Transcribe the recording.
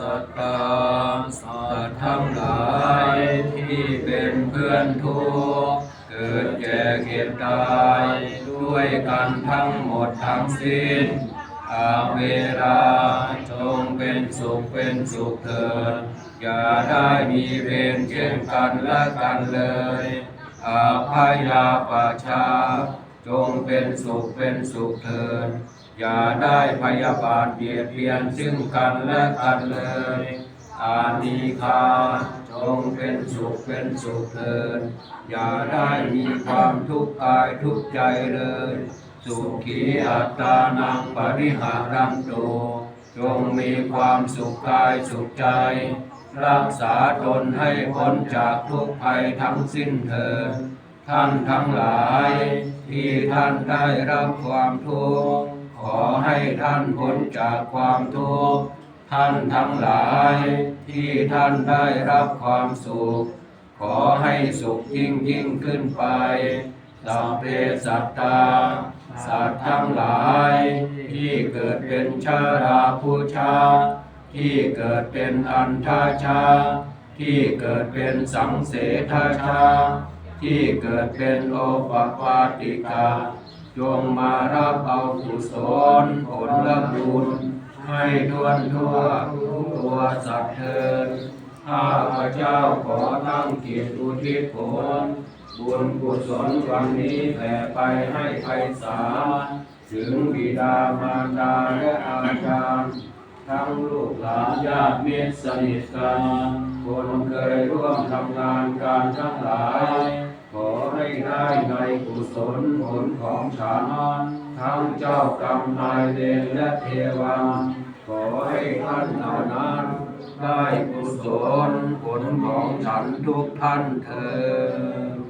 สัตตาสัตว์ทั้งหลายที่เป็นเพื่อนทุกข์เกิดแก่เก็บตายด้วยกันทั้งหมดทั้งสิ้นอาเวราจงเป็นสุขเป็นสุขเถิดอย่าได้มีเวรเช่นกันและกันเลยอาพยาปชชา จงเป็นสุขเป็นสุขเถิดอย่าได้พยาบาทเบียดเบียนซึ่งกันและกันเลยอานิคาจงเป็นสุขเป็นสุขเถิดอย่าได้มีความทุกข์กายทุกข์ใจเลย สุขีอัตตานังปริหารันโตจงมีความสุขกายสุขใจ รักษาตนให้พ้นจากทุกภัยทั้งสิ้นเถิดท่านทั้งหลาย ท่านได้รับความทุกข์ขอให้ท่านพ้นจากความทุกข์ท่านทั้งหลายที่ท่านได้รับความสุข ขอให้สุขยิ่งยิ่งขึ้นไปสัพเพสัตตาสัตว์ทั้งหลาย ที่เกิดเป็นชาราผู้ชา ที่เกิดเป็นอันทาชา ที่เกิดเป็นสังเสทาชา ที่เกิดเป็นโอปปาติกา จงมารับเอากุศลผลละบุญให้ทวนทั่วทุกตัวสัตว์เถิดข้าพระเจ้าขอตั้งจิตอุทิศผลบุญกุศลวันนี้แผ่ไปให้ไพศาลถึงบิดามารดาและอาจารย์ทั้งลูกหลานญาติมิตรสนิทกันคนเคยร่วมทำงานการทั้งหลาย กุศลผลของฉันทั้งเจ้ากรรมนายเดนและเทวาขอให้ท่านเหล่านั้นได้กุศลผลของฉันทุกท่านเถิด